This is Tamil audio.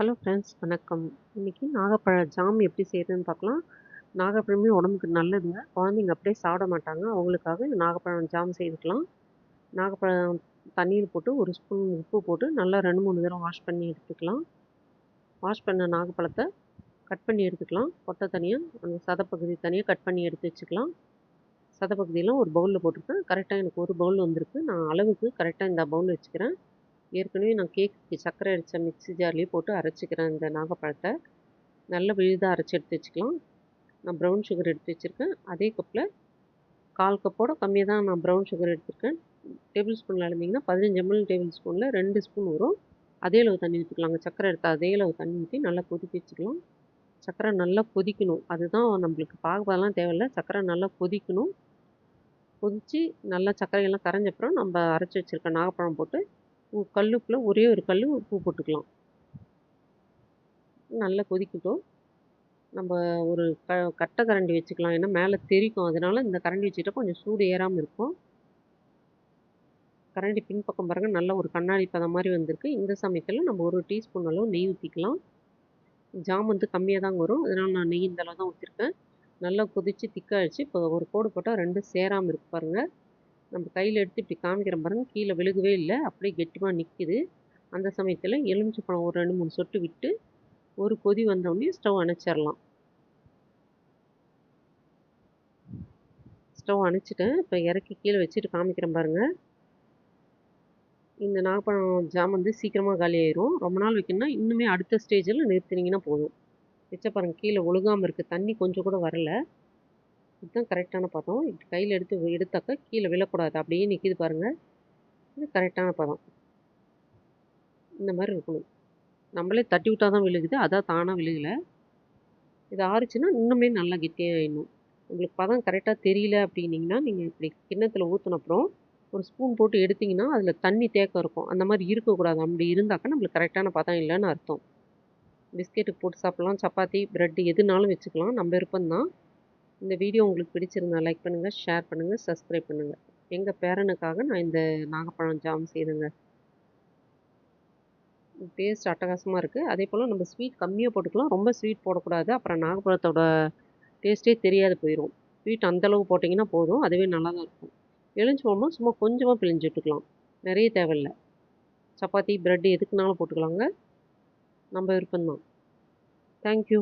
ஹலோ ஃப்ரெண்ட்ஸ் வணக்கம். இன்றைக்கி நாகப்பழ ஜாம் எப்படி செய்கிறதுன்னு பார்க்கலாம். நாகப்பழமே உடம்புக்கு நல்லதுங்க. குழந்தைங்க அப்படியே சாப்பிட மாட்டாங்க. அவங்களுக்காக இந்த நாகப்பழம் ஜாம் செய்துக்கலாம். நாகப்பழம் தண்ணீர் போட்டு ஒரு ஸ்பூன் உப்பு போட்டு நல்லா ரெண்டு மூணு தடவை வாஷ் பண்ணி எடுத்துக்கலாம். வாஷ் பண்ண நாகப்பழத்தை கட் பண்ணி எடுத்துக்கலாம். கொட்டை தனியாக அந்த சதப்பகுதி தனியாக கட் பண்ணி எடுத்து வச்சுக்கலாம். சதப்பகுதியெலாம் ஒரு பவுலில் போட்டிருக்கேன். கரெக்டாக எனக்கு ஒரு பவுல் வந்திருக்கு. நான் அளவுக்கு கரெக்டாக இந்த பவுல் வச்சுக்கிறேன். ஏற்கனவே நான் கேக்கு சர்க்கரை அடித்த மிக்ஸி ஜார்லேயே போட்டு அரைச்சிக்கிறேன் இந்த நாகப்பழத்தை. நல்ல விழுதாக அரைச்சி எடுத்து வச்சுக்கலாம். நான் ப்ரௌன் சுகர் எடுத்து வச்சுருக்கேன். அதே கப்பில் கால் கப்போட கம்மியாக தான் நான் ப்ரௌன் சுகர் எடுத்திருக்கேன். டேபிள் ஸ்பூனில் அளந்தீங்கன்னா பதினஞ்சு எம்எல் டேபிள் ஸ்பூனில் ரெண்டு ஸ்பூன் வரும். அதே அளவு தண்ணி ஊற்றிக்கலாங்க சர்க்கரை எடுத்து அதே அளவு தண்ணி ஊற்றி நல்லா கொதிக்க வச்சுக்கலாம். சர்க்கரை நல்லா கொதிக்கணும். அதுதான் நம்மளுக்கு பாகுபாதெல்லாம் தேவையில்லை. சர்க்கரை நல்லா கொதிக்கணும். கொதித்து நல்லா சர்க்கரையெல்லாம் கரைஞ்சப்புறம் நம்ம அரைச்சி வச்சுருக்க நாகப்பழம் போட்டு கல்லுக்குள்ளே ஒரே ஒரு கல் உப்பு போட்டுக்கலாம். நல்லா கொதிக்கட்டும். நம்ம ஒரு க கட்டை கரண்டி வச்சுக்கலாம். ஏன்னா மேலே தெரிக்கும். அதனால இந்த கரண்டி வச்சுக்கிட்டால் கொஞ்சம் சூடு ஏறாமல் இருக்கும். கரண்டி பின்பக்கம் பாருங்கள் நல்ல ஒரு கண்ணாடி பதம் மாதிரி வந்திருக்கு. இந்த சமயத்தில் நம்ம ஒரு டீஸ்பூன் அளவு நெய் ஊற்றிக்கலாம் ஜாம் வந்து கம்மியாக தாங்க வரும். அதனால் நான் நெய் இந்த அளவு தான் ஊற்றிருக்கேன் நல்லா கொதித்து திக்காகிடுச்சு இப்போ ஒரு கோடு போட்டால் ரெண்டும் சேராமல் இருக்கு பாருங்கள் நம்ம கையில் எடுத்து இப்படி காமிக்கிறோம் பாருங்கள் கீழே விழுகவே இல்லை. அப்படியே கெட்டிமாக நிற்கிது அந்த சமயத்தில் எலுமிச்சை பழம் ஒரு ரெண்டு மூணு சொட்டு விட்டு ஒரு கொதி வந்தோடனே ஸ்டவ் அணைச்சிடலாம் ஸ்டவ் அணைச்சிட்டேன். இப்போ இறக்கி கீழே வச்சுட்டு காமிக்கிறேன் பாருங்கள் இந்த நாகப்பழம் ஜாம் வந்து சீக்கிரமாக காலி ஆயிரும். ரொம்ப நாள் வைக்கணும்னா இன்னுமே அடுத்த ஸ்டேஜில் நிறுத்தினீங்கன்னா போதும். வச்ச பாருங்கள் கீழே ஒழுகாமல் இருக்குது தண்ணி கொஞ்சம் கூட வரல. இதுதான் கரெக்டான பதம். கையில் எடுத்து எடுத்தாக்கா கீழே விழக்கூடாது. அப்படியே நிற்கிது பாருங்கள் இது கரெக்டான பதம். இந்த மாதிரி இருக்கணும். நம்மளே தட்டி விட்டால் தான் விழுகுது. அதான் தானாக விழுகலை. இது ஆறுச்சுன்னா இன்னுமே நல்லா கெட்டியாகிடணும் உங்களுக்கு பதம் கரெக்டாக தெரியல அப்படின்னீங்கன்னா நீங்கள் இப்படி கிண்ணத்தில் ஊற்றினப்புறம் ஒரு ஸ்பூன் போட்டு எடுத்திங்கன்னா அதில் தண்ணி தேக்கம் இருக்கும். அந்த மாதிரி இருக்கக்கூடாது. அப்படி இருந்தாக்கா நம்மளுக்கு கரெக்டான பதம் இல்லைன்னு அர்த்தம். பிஸ்கெட்டுக்கு போட்டு சாப்பிட்லாம். சப்பாத்தி ப்ரெட்டு எதுனாலும் வச்சுக்கலாம். நம்ம விருப்பம்தான். இந்த வீடியோ உங்களுக்கு பிடிச்சிருந்தா லைக் பண்ணுங்கள் ஷேர் பண்ணுங்கள் சப்ஸ்கிரைப் பண்ணுங்கள் எங்கள் பேரனுக்காக நான் இந்த நாகப்பழம் ஜாம் செய்தேங்க. டேஸ்ட் அட்டகாசமாக இருக்குது அதே போல் நம்ம ஸ்வீட் கம்மியாக போட்டுக்கலாம். ரொம்ப ஸ்வீட் போடக்கூடாது. அப்புறம் நாகப்பழத்தோட டேஸ்ட்டே தெரியாது போயிடும் ஸ்வீட் அந்தளவு போட்டிங்கன்னா போதும். அதுவே நல்லா தான் இருக்கும். எலுஞ்சி போகணும் சும்மா கொஞ்சமாக பிழிஞ்சு விட்டுக்கலாம். நிறைய தேவையில்லை. சப்பாத்தி ப்ரெட் எதுக்குனாலும் போட்டுக்கலாங்க. நம்ம விருப்பம்தான். தேங்க்யூ